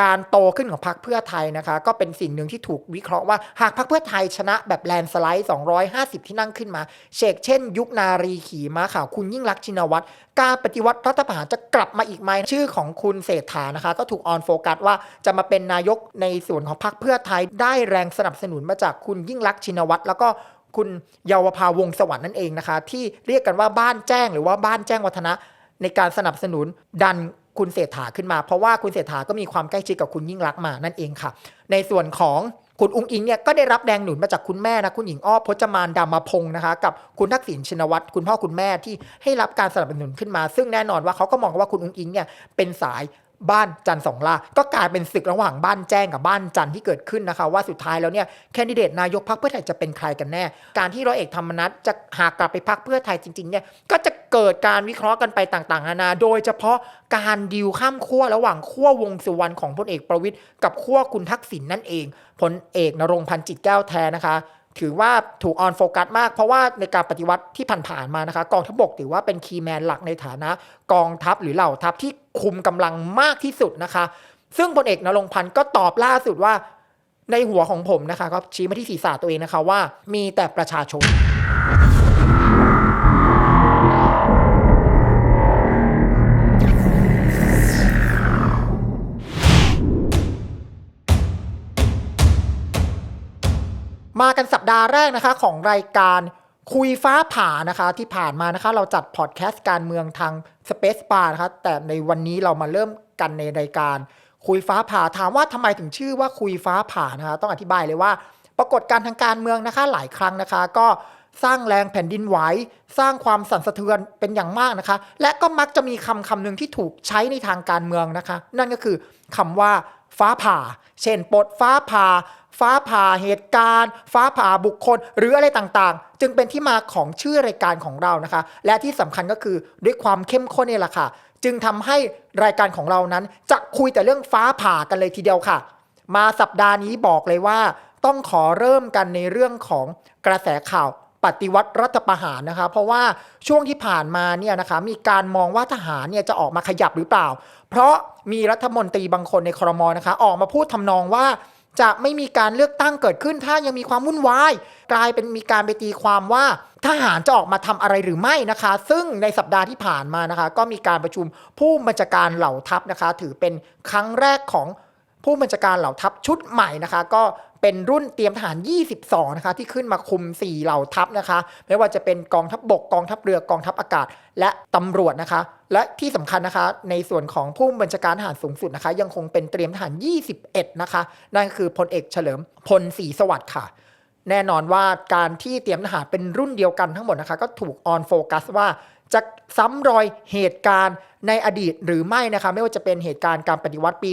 การโตขึ้นของพรรคเพื่อไทยนะคะ ก็เป็นสิ่งหนึ่งที่ถูกวิเคราะห์ว่าหากพรรคเพื่อไทยชนะแบบแลนสไลด์ 250 ที่นั่งขึ้นมาเชกเช่น ยุคนารีขี่ม้าขาวคุณยิ่งรักชินวัตรการปฏิวัติรัฐประหารจะกลับมาอีกไหมชื่อของคุณเศรษฐานะคะ ก็ถูกออนโฟกัสว่าจะมาเป็นนายกในส่วนของพรรคเพื่อไทยได้แรงสนับสนุนมาจากคุณยิ่งรักชินวัตรแล้วก็คุณเยาวภาวงศ์สวัสด์นั่นเองนะคะ ที่เรียกกันว่าบ้านแจ้งหรือว่าบ้านแจ้งวัฒนะในการสนับสนุนดัน คุณเศรษฐาขึ้นมา เพราะว่าคุณเศรษฐาก็มีความใกล้ชิดกับคุณยิ่งรักมานั่นเองค่ะ ในส่วนของคุณอุ้งอิงเนี่ยก็ได้รับแรงหนุนมาจากคุณแม่นะคุณหญิงอ้อพจมานดามาพงศ์นะคะ กับคุณทักษิณชินวัตรคุณพ่อคุณแม่ที่ให้รับการสนับสนุนขึ้นมา ซึ่งแน่นอนว่าเขาก็มองว่าคุณอุ้งอิงเนี่ยเป็นสายบ้านจันทร์สองลา ก็กลายเป็นศึกระหว่างบ้านแจ้งกับบ้านจันทร์ที่เกิดขึ้นนะคะ ว่าสุดท้ายแล้วเนี่ยแคนดิเดตนายกพรรคเพื่อไทยจะเป็นใครกันแน่ การที่ร้อยเอกธรรมนัฐจะหากกลับไปพรรคเพื่อไทยจริงๆเนี่ยก็จะ เกิดการวิเคราะห์กันไปต่างๆนานา โดยเฉพาะการดิวข้ามขั้วระหว่างขั้ววงสุวรรณของพลเอกประวิตยกับขั้วคุณทักษิณนั่นเองพลเอกนรงพันธ์จิตแก้วแท้นะคะ ถือว่าถูกออนโฟกัสมากเพราะว่าในการปฏิวัติที่ผ่านๆมานะคะ กองทัพบกถือว่าเป็นคีย์แมนหลักในฐานะ กองทัพหรือเหล่าทัพที่คุมกำลังมากที่สุดนะคะ ซึ่งพลเอกนรงพันธ์ก็ตอบล่าสุดว่าในหัวของผมนะคะก็ชี้มาที่ศีรษะตัวเองนะคะว่ามีแต่ประชาชน กันสัปดาห์แรกนะคะของรายการคุยฟ้าผ่านะคะที่ผ่านมานะคะ เราจัดพอดแคสต์การเมืองทาง Space Bar นะคะแต่ในวันนี้เรามาเริ่มกันในรายการคุยฟ้าผ่าถามว่าทำไมถึงชื่อว่าคุยฟ้าผ่านะคะต้องอธิบายเลยว่า ปรากฏการณ์ทางการเมืองนะคะหลายครั้งนะคะ ก็สร้างแรงแผ่นดินไหวสร้างความสั่นสะเทือนเป็นอย่างมากนะคะ และก็มักจะมีคำคำหนึ่งที่ถูกใช้ในทางการเมืองนะคะ นั่นก็คือคำว่าฟ้าผ่า เช่นปลดฟ้าผ่า ฟ้าผ่าเหตุการณ์ ฟ้าผ่าบุคคล หรืออะไรต่างๆ จึงเป็นที่มาของชื่อรายการของเรานะคะ และที่สำคัญก็คือด้วยความเข้มข้นนี่แหละค่ะ จึงทำให้รายการของเรานั้น จะคุยแต่เรื่องฟ้าผ่ากันเลยทีเดียวค่ะ มาสัปดาห์นี้บอกเลยว่า ต้องขอเริ่มกันในเรื่องของกระแสข่าวปฏิวัติรัฐประหารนะคะ เพราะว่าช่วงที่ผ่านมาเนี่ยนะคะมีการมองว่าทหารเนี่ยจะออกมาขยับหรือเปล่า เพราะมีรัฐมนตรีบางคนในครมนะคะ ออกมาพูดทำนองว่า จะไม่มีการเลือกตั้งเกิดขึ้น ถ้ายังมีความวุ่นวาย กลายเป็นมีการไปตีความว่าทหารจะออกมาทำอะไรหรือไม่นะคะ ซึ่งในสัปดาห์ที่ผ่านมานะคะ ก็มีการประชุมผู้บัญชาการเหล่าทัพนะคะ ถือเป็นครั้งแรกของ ผู้บัญชาการเหล่าทัพชุดใหม่นะคะ ก็เป็นรุ่นเตรียมทหาร 22 นะคะ ที่ขึ้นมาคุม 4 เหล่าทัพนะคะ ไม่ว่าจะเป็นกองทัพบบก กองทัพเรือ กองทัพอากาศ และตำรวจนะคะ และที่สำคัญนะคะ ในส่วนของผู้บัญชาการทหารสูงสุดนะคะ ยังคงเป็นเตรียมทหาร 21 นะคะ นั่นคือพลเอกเฉลิมพลศรีสวัสดิ์ค่ะ แน่นอนว่าการที่เตรียมทหารเป็นรุ่นเดียวกันทั้งหมดนะคะ ก็ถูกออนโฟกัสว่า จะซ้ำรอยเหตุการณ์ในอดีตหรือไม่นะคะไม่ว่าจะเป็นเหตุการณ์การปฏิวัติปี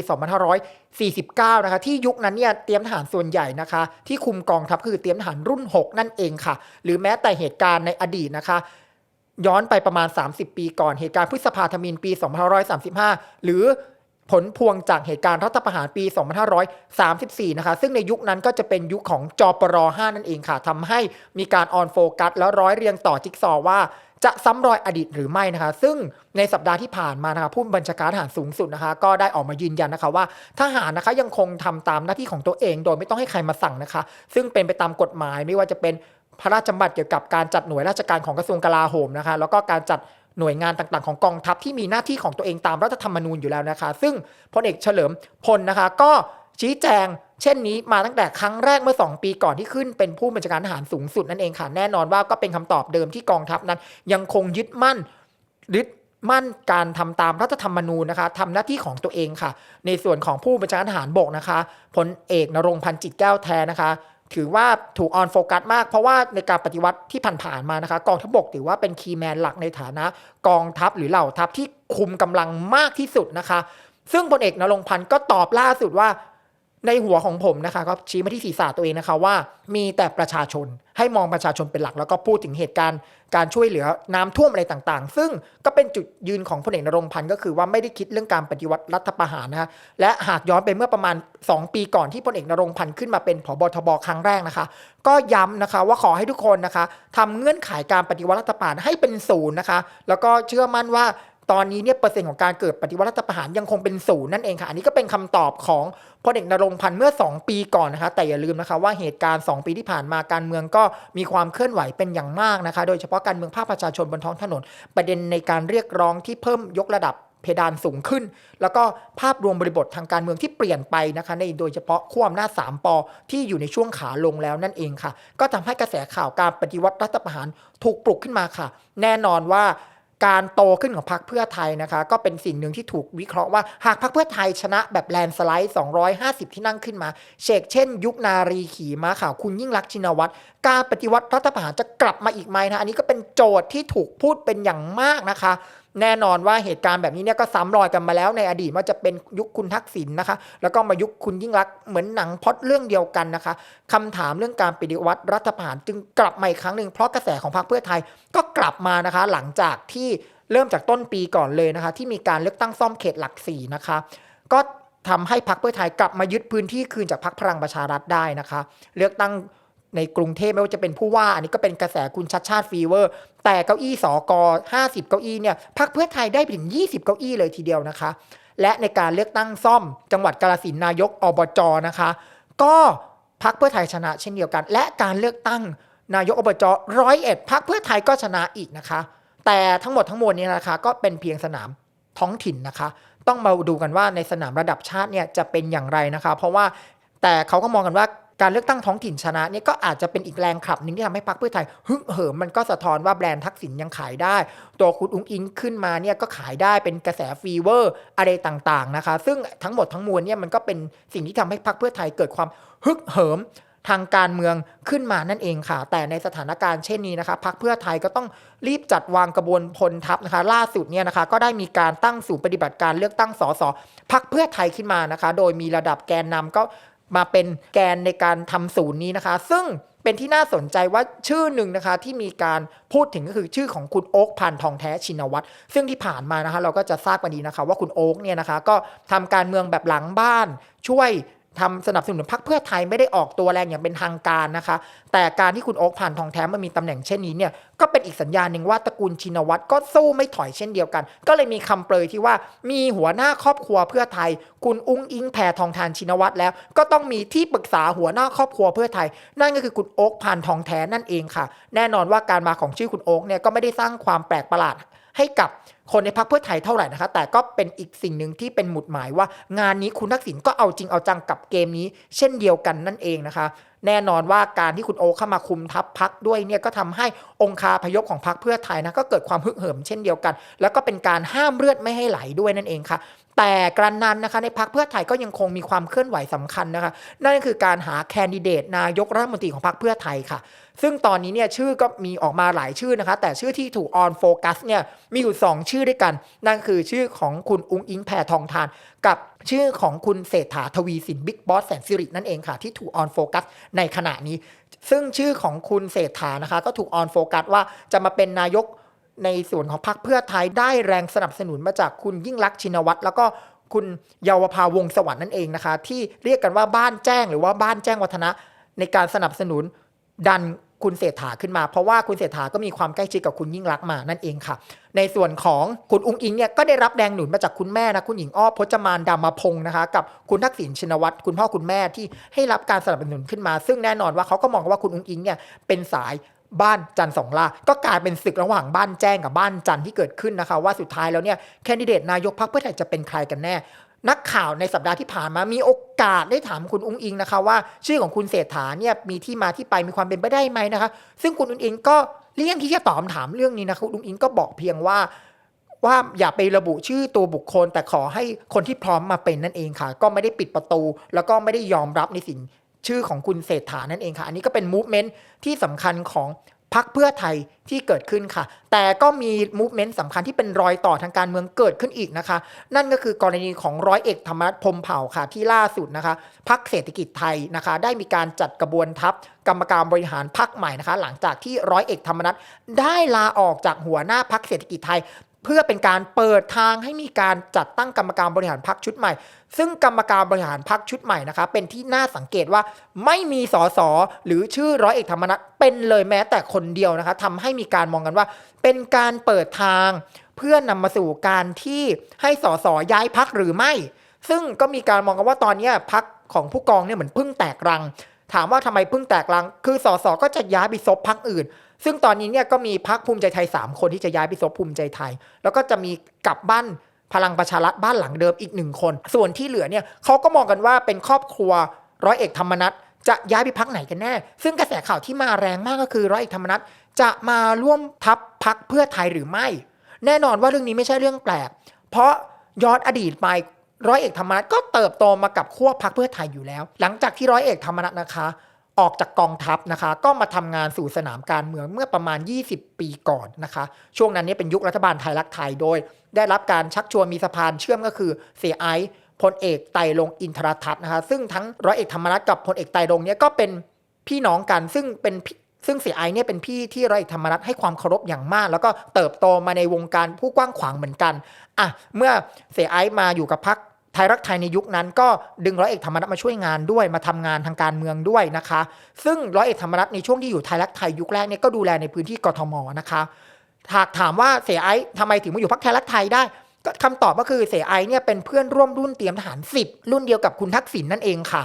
2549 นะคะที่ยุคนั้นเนี่ยเตรียมทหารส่วนใหญ่นะคะ ที่คุมกองทัพคือเตรียมทหารรุ่น 6 นั่นเองค่ะ หรือแม้แต่เหตุการณ์ในอดีตนะคะย้อนไปประมาณ 30 ปีก่อนเหตุการณ์พฤษภาธมินปี 2535 หรือ ผลพวงจากเหตุการณ์รัฐประหารปี 2534 นะคะ ซึ่งในยุคนั้นก็จะเป็นยุคของจอปร5นั่นเองค่ะทำให้มีการออนโฟกัสแล้วร้อยเรียงต่อจิ๊กซอว่าจะซ้ำรอยอดีตหรือไม่นะคะ ซึ่งในสัปดาห์ที่ผ่านมานะคะผู้บัญชาการทหารสูงสุดนะคะ ก็ได้ออกมายืนยันนะคะว่าทหารนะคะยังคงทำตามหน้าที่ของตัวเอง โดยไม่ต้องให้ใครมาสั่งนะคะ ซึ่งเป็นไปตามกฎหมายไม่ว่าจะเป็นพระราชบัญญัติเกี่ยวกับการจัดหน่วยราชการของกระทรวงกลาโหมนะคะ แล้วก็การจัด หน่วยงานต่างๆ ของกองทัพที่มีหน้าที่ของตัวเองตามรัฐธรรมนูญอยู่แล้วนะคะ ซึ่งพลเอกเฉลิมพลนะคะ ก็ชี้แจงเช่นนี้มาตั้งแต่ครั้งแรกเมื่อ 2 ปีก่อนที่ขึ้นเป็นผู้บัญชาการทหารสูงสุดนั่นเองค่ะแน่นอนว่าก็เป็นคำตอบเดิมที่กองทัพนั้น ยังคงยึดมั่นยึดมั่นการทำตามรัฐธรรมนูญนะคะทำหน้าที่ของตัวเองค่ะ ในส่วนของผู้บัญชาการทหารบกนะคะพลเอกนรงพันธ์จิตแก้วแท้นะคะ ถือว่าถูกออนโฟกัสมาก เพราะว่าในการปฏิวัติที่ผ่านๆมานะคะกองทัพบกถือว่าเป็นคีย์แมนหลักในฐานะกองทัพหรือเหล่าทัพที่คุมกำลังมากที่สุดนะคะ ซึ่งพลเอกนรงพันธ์ก็ตอบล่าสุดว่า ในหัวของผมนะคะก็ชี้มาที่ศีรษะตัวเองนะคะว่า มีแต่ประชาชนให้มองประชาชนเป็นหลัก แล้วก็พูดถึงเหตุการณ์การช่วยเหลือน้ำท่วมอะไรต่างๆ ซึ่งก็เป็นจุดยืนของพลเอกนรงพันธ์ก็คือว่าไม่ได้คิดเรื่องการปฏิวัติรัฐประหารนะคะและหากย้อนไปเมื่อประมาณ 2 ปีก่อนที่พลเอกนรงพันธ์ขึ้นมาเป็นผบทบครั้งแรกนะคะ ก็ย้ำนะคะว่าขอให้ทุกคนนะคะทำเงื่อนไขการปฏิวัติรัฐประหารให้เป็นศูนย์นะคะ แล้วก็เชื่อมั่นว่า ตอนนี้เนี่ยเปอร์เซ็นต์ของการเกิดปฏิวัติรัฐประหารยังคงเป็นศูนย์นั่นเองค่ะ อันนี้ก็เป็นคำตอบของพลเอกนรงพันธ์เมื่อ 2 ปีก่อนนะคะ แต่อย่าลืมนะคะว่าเหตุการณ์ 2 ปีที่ผ่านมาการเมืองก็มีความเคลื่อนไหวเป็นอย่างมากนะคะ โดยเฉพาะการเมืองภาคประชาชนบนท้องถนน ประเด็นในการเรียกร้องที่เพิ่มยกระดับเพดานสูงขึ้น แล้วก็ภาพรวมบริบททางการเมืองที่เปลี่ยนไปนะคะ ในโดยเฉพาะขั้วอำนาจ3ปอที่อยู่ในช่วงขาลงแล้วนั่นเองค่ะ ก็ทำให้กระแสข่าวการปฏิวัติรัฐประหารถูกปลุกขึ้นมาค่ะ แน่นอนว่า การโตขึ้นของพรรคเพื่อไทยนะคะ ก็เป็นสิ่งหนึ่งที่ถูกวิเคราะห์ว่า หากพรรคเพื่อไทยชนะแบบแลนสไลด์ 250 ที่นั่งขึ้นมา เชกเช่น ยุคนารีขี่ม้าขาวคุณยิ่งรักชินวัตรการปฏิวัติรัฐประหารจะกลับมาอีกไหมนะ อันนี้ก็เป็นโจทย์ที่ถูกพูดเป็นอย่างมากนะคะ แน่นอนว่าเหตุการณ์แบบนี้เนี่ยก็ซ้ำรอยกันมาแล้วในอดีตว่าจะเป็นยุคคุณทักษิณนะคะ แล้วก็มายุคคุณยิ่งรักเหมือนหนังพอดเรื่องเดียวกันนะคะคำถามเรื่องการปฏิวัติรัฐประหารจึงกลับมาอีกครั้งหนึ่งเพราะกระแสของพรรคเพื่อไทยก็กลับมานะคะ หลังจากที่เริ่มจากต้นปีก่อนเลยนะคะ ที่มีการเลือกตั้งซ่อมเขตหลักสี่นะคะ ก็ทำให้พรรคเพื่อไทยกลับมายึดพื้นที่คืนจากพรรคพลังประชารัฐได้นะคะ เลือกตั้ง ในกรุงเทพไม่ว่าจะเป็นผู้ว่าอันนี้ก็เป็นกระแสคุณชัดชาติฟีเวอร์ แต่เก้าอี้สอก50 เก้าอี้เนี่ยพรรคเพื่อไทยได้ไปถึง 20 เก้าอี้เลยทีเดียวนะคะ และในการเลือกตั้งซ่อม จังหวัดกาฬสินนายกอบจนะคะ ก็พรรคเพื่อไทยชนะเช่นเดียวกัน และการเลือกตั้งนายกอบจร้อยเอ็ดพรรคเพื่อไทยก็ชนะอีกนะคะ แต่ทั้งหมดทั้งมวลนี้นะคะก็เป็นเพียงสนามท้องถิ่นนะคะ ต้องมาดูกันว่าในสนามระดับชาติเนี่ยจะเป็นอย่างไรนะคะ เพราะว่าแต่เขาก็มองกันว่า การเลือกตั้งท้องถิ่นชนะเนี่ยก็อาจจะเป็นอีกแรงขับหนึ่งที่ทำให้พรรคเพื่อไทยฮึ่เหิมมันก็สะท้อนว่าแบรนด์ทักษิณยังขายได้ ตัวคุณอุ้งอิงขึ้นมาเนี่ยก็ขายได้เป็นกระแสฟีเวอร์อะไรต่างๆนะคะ ซึ่งทั้งหมดทั้งมวลเนี่ยมันก็เป็นสิ่งที่ทำให้พรรคเพื่อไทยเกิดความฮึกเหิมทางการเมืองขึ้นมานั่นเองค่ะ แต่ในสถานการณ์เช่นนี้นะคะพรรคเพื่อไทยก็ต้องรีบจัดวางกระบวนพลทัพนะคะ ล่าสุดเนี่ยนะคะ ก็ได้มีการตั้งศูนย์ปฏิบัติการเลือกตั้งสสพรรคเพื่อไทยขึ้นมานะคะ โดยมีระดับแกนนำก็ มาเป็นแกนในการทำศูนย์นี้นะคะ ซึ่งเป็นที่น่าสนใจว่าชื่อหนึ่งนะคะที่มีการพูดถึงก็คือชื่อของคุณโอ๊คพันทองแท้ชินวัตรซึ่งที่ผ่านมานะคะเราก็จะทราบกันดีนะคะว่าคุณโอ๊คเนี่ยนะคะก็ทำการเมืองแบบหลังบ้านช่วย ทำสนับสนุนพรรคเพื่อไทยไม่ได้ออกตัวแรงอย่างเป็นทางการนะคะ แต่การที่คุณโอ๊คผ่านทองแท้มามีตำแหน่งเช่นนี้เนี่ยก็เป็นอีกสัญญาณหนึ่งว่าตระกูลชินวัตรก็สู้ไม่ถอยเช่นเดียวกัน ก็เลยมีคำเปรยที่ว่ามีหัวหน้าครอบครัวเพื่อไทย คุณอุ้งอิงแพทองทานชินวัตรแล้ว ก็ต้องมีที่ปรึกษาหัวหน้าครอบครัวเพื่อไทย นั่นก็คือคุณโอ๊คผ่านทองแท้นั่นเองค่ะ แน่นอนว่าการมาของชื่อคุณโอ๊คเนี่ยก็ไม่ได้สร้างความแปลกประหลาดให้กับ คนในพรรคเพื่อไทยเท่าไหร่นะคะ แต่ก็เป็นอีกสิ่งหนึ่งที่เป็นหมุดหมายว่า งานนี้คุณทักษิณก็เอาจริงเอาจังกับเกมนี้ เช่นเดียวกันนั่นเองนะคะ แน่นอนว่าการที่คุณโอเข้ามาคุมทัพพักด้วยเนี่ยก็ทำให้องคาพยพของพรรคเพื่อไทยนะก็เกิดความฮึกเหิมเช่นเดียวกัน แล้วก็เป็นการห้ามเลือดไม่ให้ไหลด้วยนั่นเองค่ะ แต่กระนั้นนะคะในพรรคเพื่อไทยก็ยังคงมีความเคลื่อนไหวสำคัญนะคะ นั่นก็คือการหาแคนดิเดตนายกรัฐมนตรีของพรรคเพื่อไทยค่ะ ซึ่งตอนนี้เนี่ยชื่อก็มีออกมาหลายชื่อนะคะ แต่ชื่อที่ถูกออนโฟกัสเนี่ยมีอยู่ 2 ชื่อด้วยกัน นั่นคือชื่อของคุณอุ้งอิงแพทองทาน กับชื่อของคุณเศรษฐาทวีสินบิ๊กบอสแสนสิรินั่นเองค่ะ ที่ถูกออนโฟกัสในขณะนี้ ซึ่งชื่อของคุณเศรษฐานะคะ ก็ถูกออนโฟกัสว่าจะมาเป็นนายก ในส่วนของพรรคเพื่อไทยได้แรงสนับสนุนมาจากคุณยิ่งรักษณ์ชินวัตรแล้วก็คุณเยาวภาวงศ์สวัสด์นั่นเองนะคะ ที่เรียกกันว่าบ้านแจ้งหรือว่าบ้านแจ้งวัฒนะ ในการสนับสนุนดันคุณเศรษฐาขึ้นมา เพราะว่าคุณเศรษฐาก็มีความใกล้ชิดกับคุณยิ่งรักมานั่นเองค่ะ ในส่วนของคุณอุ้งอิงเนี่ยก็ได้รับแรงหนุนมาจากคุณแม่นะคุณหญิงอ้อพจมานดามาพงศ์นะคะ กับคุณทักษิณชินวัตรคุณพ่อคุณแม่ที่ให้รับการสนับสนุนขึ้นมา ซึ่งแน่นอนว่าเขาก็มองว่าคุณอุ้งอิงเนี่ยเป็นสาย บ้านจันสองล่าก็กลายเป็นศึกระหว่างบ้านแจ้งกับบ้านจันที่เกิดขึ้นนะคะ ว่าสุดท้ายแล้วเนี่ยแคนดิเดตนายกพรรคเพื่อไทยจะเป็นใครกันแน่ นักข่าวในสัปดาห์ที่ผ่านมามีโอกาสได้ถามคุณอุ้งอิงนะคะ ว่าชื่อของคุณเศรษฐาเนี่ยมีที่มาที่ไปมีความเป็นไปได้ไหมนะคะ ซึ่งคุณอุ้งอิงก็เลี่ยงที่จะตอบคำถามเรื่องนี้นะคะคุณอุ้งอิงก็บอกเพียงว่าว่าอย่าไประบุชื่อตัวบุคคล แต่ขอให้คนที่พร้อมมาเป็นนั่นเองค่ะ ก็ไม่ได้ปิดประตู แล้วก็ไม่ได้ยอมรับในสิ่ง ชื่อของคุณเศรษฐานั่นเองค่ะ อันนี้ก็เป็นมูฟเมนต์ที่สำคัญของพรรคเพื่อไทยที่เกิดขึ้นค่ะ แต่ก็มีมูฟเมนต์สำคัญที่เป็นรอยต่อทางการเมืองเกิดขึ้นอีกนะคะ นั่นก็คือกรณีของร้อยเอกธรรมนัฐพมเผ่าค่ะ ที่ล่าสุดนะคะพรรคเศรษฐกิจไทยนะคะ ได้มีการจัดกระบวนทัพกรรมการบริหารพรรคใหม่นะคะ หลังจากที่ร้อยเอกธรรมนัฐได้ลาออกจากหัวหน้าพรรคเศรษฐกิจไทย เพื่อเป็นการเปิดทางให้มีการจัดตั้งกรรมการบริหารพรรคชุดใหม่ ซึ่งกรรมการบริหารพรรคชุดใหม่นะคะเป็นที่น่าสังเกตว่าไม่มีสสหรือชื่อร้อยเอกธรรมนัฐเป็นเลยแม้แต่คนเดียวนะคะทำให้มีการมองกันว่า เป็นการเปิดทาง เพื่อนำมาสู่การที่ให้สสย้ายพักหรือไม่ ซึ่งก็มีการมองกันว่าตอนนี้พักของผู้กองเนี่ยเหมือนพึ่งแตกรัง ถามว่าทำไมเพึ่งแตกรัง คือสสก็จะย้ายไปซบพักอื่น ซึ่งตอนนี้เนี่ยก็มีพักภูมิใจไทย 3 คนที่จะย้ายไปซบภูมิใจไทย แล้วก็จะมีกลับบ้านพลังประชารัฐบ้านหลังเดิมอีกหนึ่งคน ส่วนที่เหลือเนี่ยเขาก็มองกันว่าเป็นครอบครัวร้อยเอกธรรมนัฐจะย้ายไปพักไหนกันแน่ ซึ่งกระแสข่าวที่มาแรงมากก็คือร้อยเอกธรรมนัฐจะมาร่วมทัพพักเพื่อไทยหรือไม่ แน่นอนว่าเรื่องนี้ไม่ใช่เรื่องแปลก เพราะย้อนอดีตไป ร้อยเอกธรรมนัฐก็เติบโตมากับขั้วพักเพื่อไทยอยู่แล้ว หลังจากที่ร้อยเอกธรรมนัฐนะคะ ออกจากกองทัพนะคะ ก็มาทำงานสู่สนามการเมืองเมื่อประมาณ 20 ปีก่อนนะคะ ช่วงนั้นเนี่ยเป็นยุครัฐบาลไทยรักไทยโดย ได้รับการชักชวนมีสะพานเชื่อมก็คือเสียไอพลเอกไตรงอินทรทัศน์นะคะ ซึ่งทั้งร้อยเอกธรรมนัฐกับพลเอกไตรงเนี่ยก็เป็นพี่น้องกันซึ่งเป็นพี่ซึ่งเสียไอเนี่ยเป็นพี่ที่ร้อยเอกธรรมนัฐให้ความเคารพอย่างมาก แล้วก็เติบโตมาในวงการผู้กว้างขวางเหมือนกัน อะเมื่อเสียไอซ์มาอยู่กับพรรคไทยรักไทยในยุคนั้นก็ดึงร้อยเอกธรรมนัฐมาช่วยงานด้วยมาทำงานทางการเมืองด้วยนะคะ ซึ่งร้อยเอกธรรมนัฐในช่วงที่อยู่ไทยรักไทยยุคแรกเนี่ยก็ดูแลในพื้นที่กทมนะคะหากถามว่าเสียไอซ์ทำไมถึงมาอยู่พรรคไทยรักไทยได้ก็คำตอบก็คือเสียไอซ์เนี่ยเป็นเพื่อนร่วมรุ่นเตรียมทหาร10รุ่นเดียวกับคุณทักษิณนั่นเองค่ะ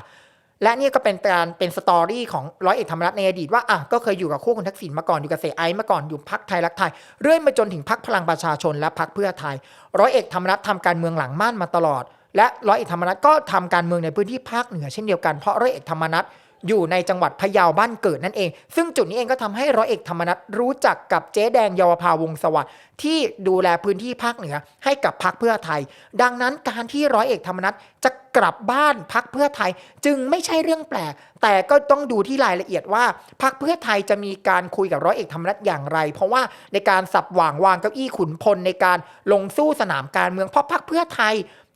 และนี่ก็เป็นการเป็นสตอรี่ของร้อยเอกธรรมนัฐในอดีตว่าอะก็เคยอยู่กับคู่คุณทักษิณมาก่อนอยู่กับเสไอซ์มาก่อนอยู่พักไทยรักไทย เรื่อยมาจนถึงพักพลังประชาชนและพักเพื่อไทย ร้อยเอกธรรมนัฐทำการเมืองหลังม่านมาตลอด และร้อยเอกธรรมนัฐก็ทำการเมืองในพื้นที่ภาคเหนือเช่นเดียวกันเพราะร้อยเอกธรรมนัฐอยู่ในจังหวัดพะเยาบ้านเกิดนั่นเอง ซึ่งจุดนี้เองก็ทำให้ร้อยเอกธรรมนัฐรู้จักกับเจ๊แดงเยาวภาวงศ์สวัสดิ์ที่ดูแลพื้นที่ภาคเหนือให้กับพักเพื่อไทย ดังนั้นการที่ร้อยเอกธรรมนัฐจะ กลับบ้านพักเพื่อไทยจึงไม่ใช่เรื่องแปลก แต่ก็ต้องดูที่รายละเอียดว่าพักเพื่อไทยจะมีการคุยกับร้อยเอกธรรมนัฐอย่างไร เพราะว่าในการสับหว่างวางเก้าอี้ขุนพลในการลงสู้สนามการเมืองเพราะพักเพื่อไทย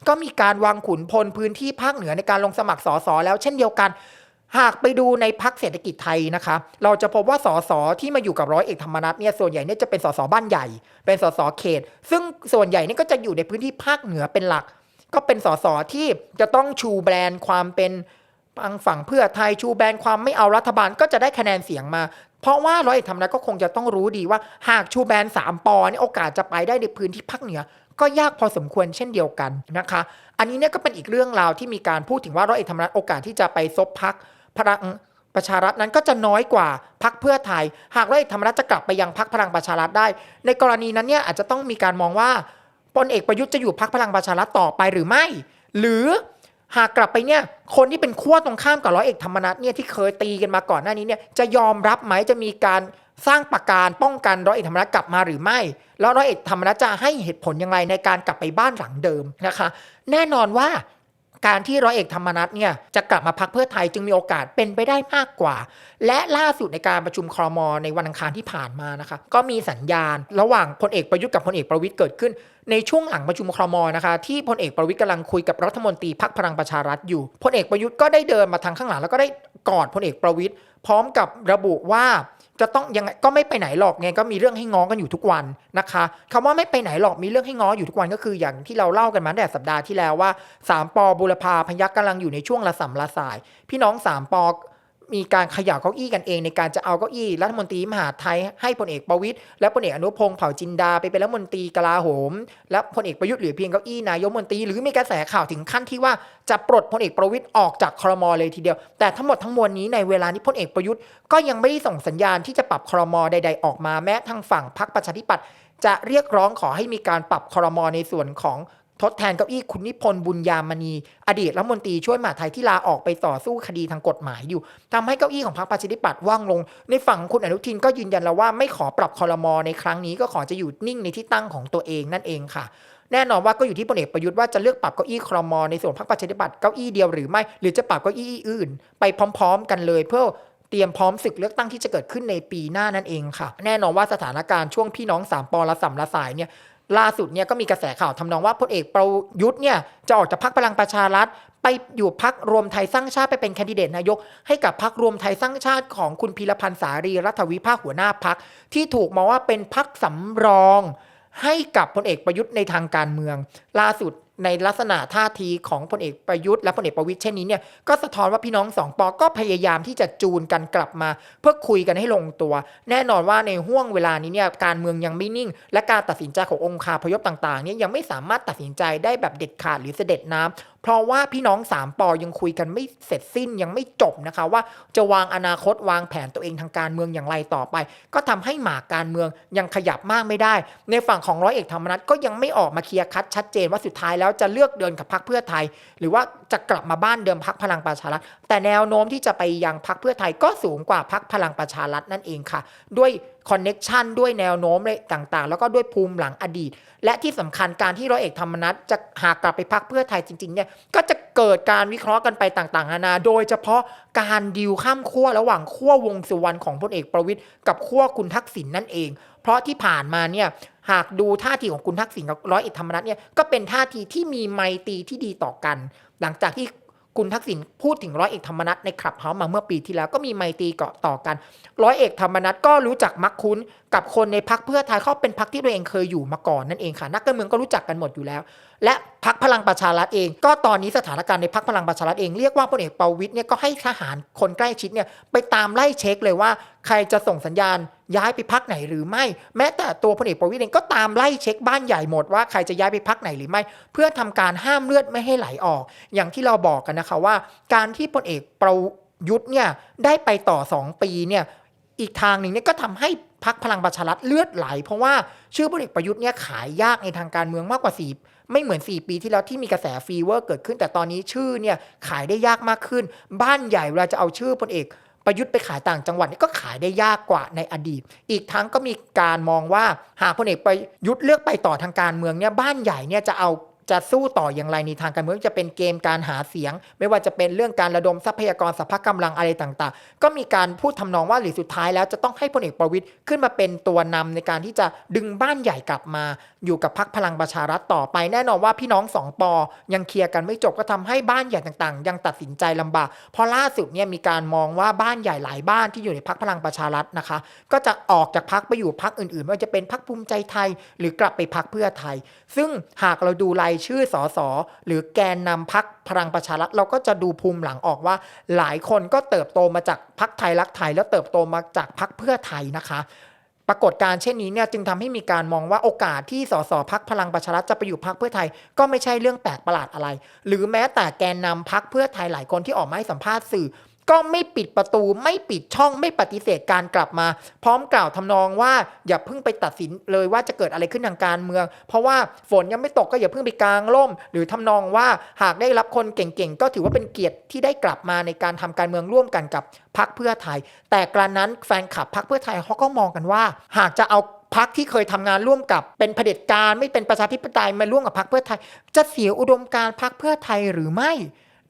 ก็มีการวางขุนพลพื้นที่ภาคเหนือในการลงสมัครสสแล้วเช่นเดียวกันหากไปดูในพักเศรษฐกิจไทยนะคะ เราจะพบว่าสสที่มาอยู่กับร้อยเอกธรรมนัฐเนี่ยส่วนใหญ่เนี่ยจะเป็นสสบ้านใหญ่ เป็นสสเขต ซึ่งส่วนใหญ่เนี่ยก็จะอยู่ในพื้นที่ภาคเหนือเป็นหลัก ก็เป็นสสที่จะต้องชูแบรนด์ความเป็นทางฝั่งเพื่อไทยชูแบรนด์ความไม่เอารัฐบาลก็จะได้คะแนนเสียงมา เพราะว่าร้อยเอกธรรมนัฐก็คงจะต้องรู้ดีว่า หากชูแบรนด์สามปอนี่โอกาสจะไปได้ในพื้นที่ภาคเหนือ ก็ยากพอสมควรเช่นเดียวกันนะคะ อันนี้เนี่ยก็เป็นอีกเรื่องราวที่มีการพูดถึงว่าร้อยเอกธรรมนัฐโอกาสที่จะไปซบพักพลังประชารัฐนั้นก็จะน้อยกว่าพักเพื่อไทย หากร้อยเอกธรรมนัฐจะกลับไปยังพักพลังประชารัฐได้ ในกรณีนั้นเนี่ยอาจจะต้องมีการมองว่า พลเอกประยุทธ์จะอยู่พักพลังประชารัฐต่อไปหรือไม่ หรือหากกลับไปเนี่ยคนที่เป็นขั้วตรงข้ามกับร้อยเอกธรรมนัฐเนี่ยที่เคยตีกันมาก่อนหน้านี้เนี่ยจะยอมรับไหมจะมีการสร้างประการป้องกันร้อยเอกธรรมนัฐกลับมาหรือไม่ แล้วร้อยเอกธรรมนัฐจะให้เหตุผลยังไงในการกลับไปบ้านหลังเดิมนะคะ แน่นอนว่า การที่ร้อยเอกธรรมนัฐเนี่ยจะกลับมาพักเพื่อไทยจึงมีโอกาสเป็นไปได้มากกว่า และล่าสุดในการประชุมครมในวันอังคารที่ผ่านมานะคะก็มีสัญญาณ ระหว่างพลเอกประยุทธ์กับพลเอกประวิตยเกิดขึ้น ในช่วงหลังประชุมครมนะคะ ที่พลเอกประวิตยกำลังคุยกับรัฐมนตรีพักพลังประชารัฐอยู่พลเอกประยุทธ์ก็ได้เดินมาทางข้างหลังแล้วก็ได้กอดพลเอกประวิตยพร้อมกับระบุว่า จะต้องยังไงก็ไม่ไปไหนหรอกไงก็มีเรื่องให้ง้อกันอยู่ทุกวันนะคะคำว่าไม่ไปไหนหรอกมีเรื่องให้ง้ออยู่ทุกวันก็คืออย่างที่เราเล่ากันมาแต่สัปดาห์ที่แล้วว่าสามปอบุรพาพยักกำลังอยู่ในช่วงละสัมละสาย พี่น้องสามปอ มีการขยับเก้าอี้กันเองในการจะเอาเก้าอี้รัฐมนตรีมหาไทยให้พลเอกประวิตยและพลเอกอนุพงศ์เผ่าจินดาไปเป็นรัฐมนตรีกลาโหม และพลเอกประยุทธ์เหลือเพียงเก้าอี้นายกมนตรีหรือมีกระแสข่าวถึงขั้นที่ว่าจะปลดพลเอกประวิตยออกจากครมเลยทีเดียว แต่ทั้งหมดทั้งมวลนี้ในเวลานี้พลเอกประยุทธ์ก็ยังไม่ได้ส่งสัญญาณที่จะปรับครมใด ๆ ออกมาแม้ทางฝั่งพรรคประชาธิปัตย์จะเรียกร้องขอให้มีการปรับครมในส่วนของ ทดแทนเก้าอี้คุณนิพนธ์บุญยามณี อดีตรัฐมนตรีช่วยมหาไทยที่ลาออกไปต่อสู้คดีทางกฎหมายอยู่ทำให้เก้าอี้ของพรรคประชาธิปัตย์ว่างลง ในฝั่งของคุณอนุทินก็ยืนยันแล้วว่าไม่ขอปรับคอรมอในครั้งนี้ก็ขอจะอยู่นิ่งในที่ตั้งของตัวเองนั่นเองค่ะแน่นอนว่าก็อยู่ที่พลเอกประยุทธ์ว่าจะเลือกปรับเก้าอี้ครมในส่วนพรรคประชาธิปัตย์เก้าอี้เดียวหรือไม่ หรือจะปรับเก้าอี้อื่น ไปพร้อม ๆ กันเลยเพื่อเตรียมพร้อมศึกเลือกตั้งที่จะเกิดขึ้นในปีหน้านั่นเองค่ะ แน่นอนว่าสถานการณ์ช่วงพี่น้องสามปอละสัมละสายเนี่ย ล่าสุดเนี่ยก็มีกระแสข่าวทำนองว่าพลเอกประยุทธ์เนี่ยจะออกจากพักพลังประชารัฐ ไปอยู่พักรวมไทยสร้างชาติไปเป็นแคนดิเดตนายก ให้กับพักรวมไทยสร้างชาติของคุณพีรพันธ์สารีรัฐวิภาคหัวหน้าพักที่ถูกมองว่าเป็นพักสำรอง ให้กับพลเอกประยุทธ์ในทางการเมือง ล่าสุด ในลักษณะท่าทีของพลเอกประยุทธ์และพลเอกประวิตยเช่นนี้เนี่ยก็สะท้อนว่าพี่น้องสองปอก็พยายามที่จะจูนกันกลับมา เพื่อคุยกันให้ลงตัว แน่นอนว่าในห่วงเวลานี้เนี่ยการเมืองยังไม่นิ่ง และการตัดสินใจขององค์คาพยพต่างๆเนี่ยยังไม่สามารถตัดสินใจได้แบบเด็ดขาดหรือเสด็จน้ำ เพราะว่าพี่น้องสามปอยังคุยกันไม่เสร็จสิ้นยังไม่จบนะคะ ว่าจะวางอนาคตวางแผนตัวเองทางการเมืองอย่างไรต่อไป ก็ทำให้หมากการเมืองยังขยับมากไม่ได้ ในฝั่งของร้อยเอกธรรมนัฐก็ยังไม่ออกมาเคลียร์คัดชัดเจนว่าสุดท้ายแล้วจะเลือกเดินกับพรรคเพื่อไทย หรือว่าจะกลับมาบ้านเดิมพรรคพลังประชารัฐแต่แนวโน้มที่จะไปยังพรรคเพื่อไทยก็สูงกว่าพรรคพลังประชารัฐนั่นเองค่ะ ด้วย คอนเน็ชันด้วยแนวโน้มอะไรต่างๆ แล้วก็ด้วยภูมิหลังอดีต และที่สำคัญการที่ร้อยเอกธรรมนัฐจะหากกลับไปพักเพื่อไทยจริงๆเนี่ยก็จะเกิดการวิเคราะห์กันไปต่างๆนานาโดยเฉพาะการดิวข้ามขั้วระหว่างขั้ววงสุวรรณของพลเอกประวิตยกับขั้วคุณทักษิณนนั่นเอง เพราะที่ผ่านมาเนี่ยหากดูท่าทีของคุณทักษิณกับร้อยเอกธรรมนัฐเนี่ยก็เป็นท่าทีที่มีไมตรีที่ดีต่อกัน หลังจากที่ คุณทักษิณพูดถึงร้อยเอกธรรมนัฐในขับเฮามาเมื่อปีที่แล้วก็มีไมตรีเกาะต่อกัน ร้อยเอกธรรมนัฐก็รู้จักมักคุ้น กับคนในพักเพื่อไทยเขาเป็นพักที่ตัวเองเคยอยู่มาก่อนนั่นเองค่ะ นักการเมืองก็รู้จักกันหมดอยู่แล้ว และพักพลังประชารัฐเอง ก็ตอนนี้สถานการณ์ในพักพลังประชารัฐเองเรียกว่าพลเอกประวิตยเนี่ยก็ให้ทหารคนใกล้ชิดเนี่ยไปตามไล่เช็คเลยว่า ใครจะส่งสัญญาณย้ายไปพักไหนหรือไม่ แม้แต่ตัวพลเอกประวิตยเองก็ตามไล่เช็คบ้านใหญ่หมดว่าใครจะย้ายไปพักไหนหรือไม่ เพื่อทำการห้ามเลือดไม่ให้ไหลออก อย่างที่เราบอกกันนะคะว่า การที่พลเอกประยุทธ์เนี่ยได้ไปต่อ 2 ปีเนี่ยอีกทางหนึ่งเนี่ยก็ทำให้ พักพลังประชารัฐเลือดไหล เพราะว่าชื่อพลเอกประยุทธ์เนี่ยขายยากในทางการเมืองมากกว่า4ไม่เหมือน 4 ปีที่แล้วที่มีกระแสฟีเวอร์เกิดขึ้น แต่ตอนนี้ชื่อเนี่ยขายได้ยากมากขึ้น บ้านใหญ่เวลาจะเอาชื่อพลเอกประยุทธ์ไปขายต่างจังหวัดนี่ก็ขายได้ยากกว่าในอดีต อีกทั้งก็มีการมองว่าหากพลเอกประยุทธ์เลือกไปต่อทางการเมืองเนี่ยบ้านใหญ่เนี่ยจะเอา จะสู้ต่ออย่างไรในทางการเมืองจะเป็นเกมการหาเสียง ไม่ว่าจะเป็นเรื่องการระดมทรัพยากรสภาพกำลังอะไรต่างๆ ก็มีการพูดทำนองว่าหรือสุดท้ายแล้วจะต้องให้พลเอกประวิตยขึ้นมาเป็นตัวนำในการที่จะดึงบ้านใหญ่กลับมา อยู่กับพักพลังประชารัฐต่อไปแน่นอนว่าพี่น้องสองปอยังเคลียร์กันไม่จบก็ทำให้บ้านใหญ่ต่างๆ ยังตัดสินใจลำบากเพราะล่าสุดเนี่ยมีการมองว่าบ้านใหญ่หลายบ้านที่อยู่ในพักพลังประชารัฐนะคะ ก็จะออกจากพักไปอยู่พักอื่นๆไม่ว่าจะเป็นพักภูมิใจไทย หรือกลับไปพักเพื่อไทย ซึ่งหากเราดูรายชื่อสสหรือแกนนำพักพลังประชารัฐเราก็จะดูภูมิหลังออกว่า หลายคนก็เติบโตมาจากพักไทยรักไทย แล้วเติบโตมาจากพักเพื่อไทยนะคะ ปรากฏการเช่นนี้เนี่ยจึงทำให้มีการมองว่าโอกาสที่สสพักพลังประชารัฐจะไปอยู่พักเพื่อไทย ก็ไม่ใช่เรื่องแปลกประหลาดอะไร หรือแม้แต่แกนนำพักเพื่อไทยหลายคนที่ออกมาให้สัมภาษณ์สื่อ ก็ไม่ปิดประตูไม่ปิดช่องไม่ปฏิเสธการกลับมา พร้อมกล่าวทำนองว่าอย่าเพิ่งไปตัดสินเลยว่าจะเกิดอะไรขึ้นทางการเมือง เพราะว่าฝนยังไม่ตกก็อย่าเพิ่งไปกลางร่ม หรือทำนองว่าหากได้รับคนเก่งๆ ก็ถือว่าเป็นเกียรติที่ได้กลับมาในการทำการเมืองร่วมกันกับพักเพื่อไทย แต่กระนั้นแฟนคลับพักเพื่อไทยเขาก็มองกันว่า หากจะเอาพักที่เคยทำงานร่วมกับเป็นเผด็จการไม่เป็นประชาธิปไตยมาร่วมกับพักเพื่อไทย จะเสียอุดมการพักเพื่อไทยหรือไม่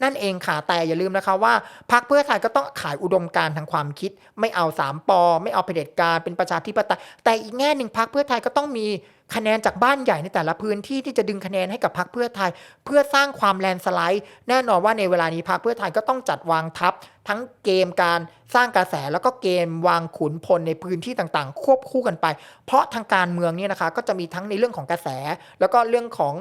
นั่นเองค่ะแต่อย่าลืมนะคะว่าพรรคเพื่อไทยก็ต้องขายอุดมการณ์ทางความคิด ไม่เอาสามปอ ไม่เอาเผด็จการเป็นประชาธิปไตยแต่อีกแง่หนึ่งพรรคเพื่อไทยก็ต้องมีคะแนนจากบ้านใหญ่ในแต่ละพื้นที่ที่จะดึงคะแนนให้กับพรรคเพื่อไทย เพื่อสร้างความแลนสไลด์ แน่นอนว่าในเวลานี้พรรคเพื่อไทยก็ต้องจัดวางทัพ ทั้งเกมการสร้างกระแสแล้วก็เกมวางขุนพลในพื้นที่ต่างๆ ควบคู่กันไป เพราะทางการเมืองเนี่ยนะคะก็จะมีทั้งในเรื่องของกระแส แล้วก็เรื่องของ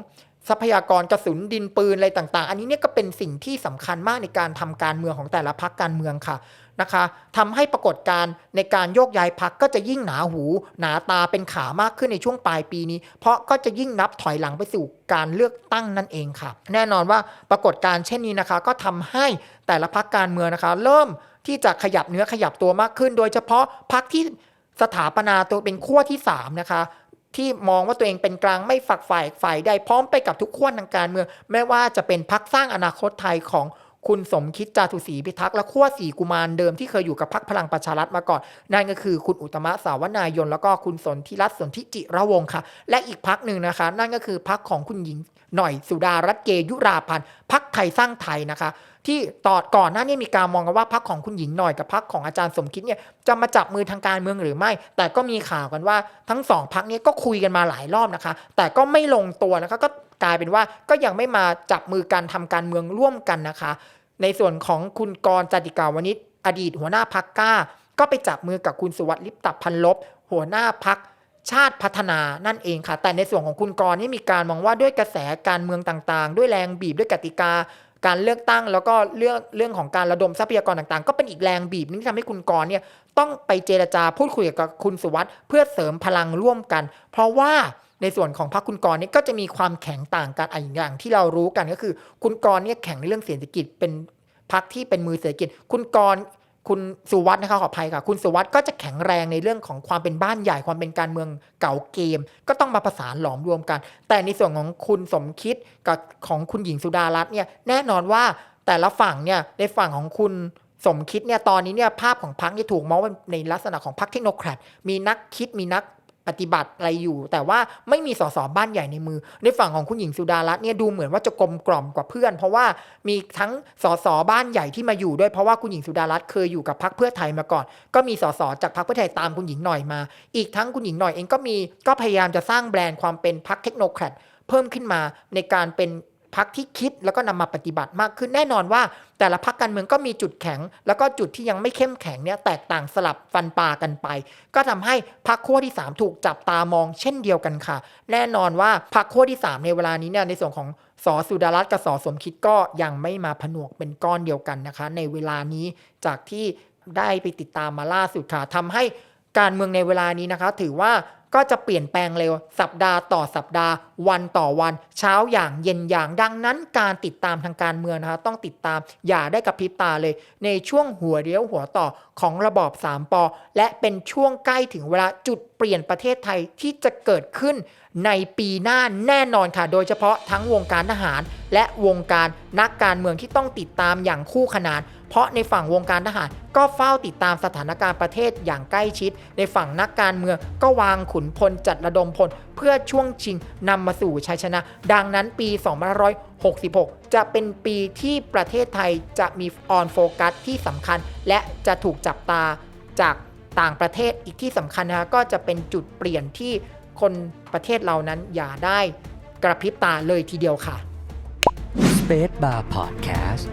ทรัพยากรกระสุนดินปืนอะไรต่างๆ อันนี้เนี่ยก็เป็นสิ่งที่สำคัญมากในการทำการเมืองของแต่ละพักการเมืองค่ะนะคะทำให้ปรากฏการในการโยกย้ายพักก็จะยิ่งหนาหู หนาตาเป็นขามากขึ้นในช่วงปลายปีนี้ เพราะก็จะยิ่งนับถอยหลังไปสู่การเลือกตั้งนั่นเองค่ะ แน่นอนว่าปรากฏการเช่นนี้นะคะ ก็ทำให้แต่ละพักการเมืองนะคะ เริ่มที่จะขยับเนื้อขยับตัวมากขึ้น โดยเฉพาะพักที่สถาปนาตัวเป็นขั้วที่3นะคะ ที่มองว่าตัวเองเป็นกลางไม่ฝักฝ่ายฝ่ายใดพร้อมไปกับทุกขั้วทางการเมืองแม้ว่าจะเป็นพักสร้างอนาคตไทยของคุณสมคิดจาตุศรีพิทักษ์และขั้วสีกุมารเดิมที่เคยอยู่กับพักพลังประชารัฐมาก่อน นั่นก็คือคุณอุตมะสาวนายน แล้วก็คุณสนธิรัตน์สนธิจิระวงศ์ค่ะ และอีกพักหนึ่งนะคะ นั่นก็คือพักของคุณหญิงหน่อยสุดารัตน์เกยุราพันธ์พักไทยสร้างไทยนะคะ ที่ต่อก่อนหน้านี้มีการมองกันว่าพักของคุณหญิงหน่อยกับพักของอาจารย์สมคิดเนี่ยจะมาจับมือทางการเมืองหรือไม่ แต่ก็มีข่าวกันว่าทั้งสองพักนี้ก็คุยกันมาหลายรอบนะคะ แต่ก็ไม่ลงตัวนะคะก็กลายเป็นว่าก็ยังไม่มาจับมือกันทำการเมืองร่วมกันนะคะ ในส่วนของคุณกรจติกาวนิชอดีตหัวหน้าพักก้า ก็ไปจับมือกับคุณสุวัสดิ์ลิปตพันลบหัวหน้าพักชาติพัฒนานั่นเองค่ะ แต่ในส่วนของคุณกรนี่มีการมองว่าด้วยกระแสการเมืองต่างๆ ด้วยแรงบีบด้วยกติกา การเลือกตั้งแล้วก็เรื่องเรื่องของการระดมทรัพยากรต่างๆ ก็เป็นอีกแรงบีบนึงที่ทำให้คุณกรเนี่ยต้องไปเจรจาพูดคุยกับคุณสุวัสด์เพื่อเสริมพลังร่วมกัน เพราะว่าในส่วนของพรรคคุณกรเนี่ยก็จะมีความแข็งต่างกันอีกอย่างที่เรารู้กันก็คือ คุณกรเนี่ยแข็งในเรื่องเศรษฐกิจเป็นพรรคที่เป็นมือเศรษฐกิจ คุณกร คุณสุวัสด์นะคะขออภัยค่ะ คุณสุวัสด์ก็จะแข็งแรงในเรื่องของความเป็นบ้านใหญ่ความเป็นการเมืองเก่าเกม ก็ต้องมาประสานหลอมรวมกัน แต่ในส่วนของคุณสมคิดกับของคุณหญิงสุดารัตน์เนี่ยแน่นอนว่าแต่ละฝั่งเนี่ยในฝั่งของคุณสมคิดเนี่ยตอนนี้เนี่ยภาพของพรรคที่ถูกมองว่าในลักษณะของพรรคเทคโนแครดมีนักคิดมีนัก ปฏิบัติอะไรอยู่ แต่ว่าไม่มีสสบ้านใหญ่ในมือ ในฝั่งของคุณหญิงสุดารัตน์เนี่ยดูเหมือนว่าจะกลมกล่อมกว่าเพื่อน เพราะว่ามีทั้งสสบ้านใหญ่ที่มาอยู่ด้วยเพราะว่าคุณหญิงสุดารัตน์เคยอยู่กับพรรคเพื่อไทยมาก่อน ก็มีสสจากพรรคเพื่อไทยตามคุณหญิงหน่อยมา อีกทั้งคุณหญิงหน่อยเองก็มีก็พยายามจะสร้างแบรนด์ความเป็นพรรคเทคโนแครดเพิ่มขึ้นมาในการเป็น พรรคที่คิดแล้วก็นำมาปฏิบัติมากขึ้นแน่นอนว่า แต่ละพรรคการเมืองก็มีจุดแข็ง แล้วก็จุดที่ยังไม่เข้มแข็งเนี่ยแตกต่างสลับฟันปลากันไป ก็ทำให้พรรคขั้วที่ 3 ถูกจับตามองเช่นเดียวกันค่ะ แน่นอนว่าพรรคขั้วที่ 3 ในเวลานี้เนี่ยในส่วนของสอสุดารัตน์กับสอสมคิดก็ยังไม่มาผนวกเป็นก้อนเดียวกันนะคะ ในเวลานี้จากที่ได้ไปติดตามมาล่าสุดค่ะทำให้การเมืองในเวลานี้นะคะ ถือว่า ก็จะเปลี่ยนแปลงเร็ว สัปดาห์ต่อสัปดาห์ วันต่อวัน เช้าอย่างเย็นอย่าง ดังนั้นการติดตามทางการเมืองนะคะต้องติดตามอย่าได้กับพริบตาเลย ในช่วงหัวเดียวหัวต่อของระบอบ3ปอและเป็นช่วงใกล้ถึงเวลาจุดเปลี่ยนประเทศไทยที่จะเกิดขึ้น ในปีหน้าแน่นอนค่ะ โดยเฉพาะทั้งวงการทหาร และวงการนักการเมืองที่ต้องติดตามอย่างคู่ขนาน เพราะในฝั่งวงการทหารก็เฝ้าติดตามสถานการณ์ประเทศอย่างใกล้ชิด ในฝั่งนักการเมืองก็วางขุนพลจัดระดมพล เพื่อช่วงชิงนำมาสู่ชัยชนะ ดังนั้นปี2566 จะเป็นปีที่ประเทศไทยจะมีออนโฟกัสที่สำคัญ และจะถูกจับตาจากต่างประเทศอีกที่สำคัญนะคะก็จะเป็นจุดเปลี่ยนที่คน ประเทศเรานั้นอย่าได้กระพริบตาเลยทีเดียวค่ะ Space Bar Podcast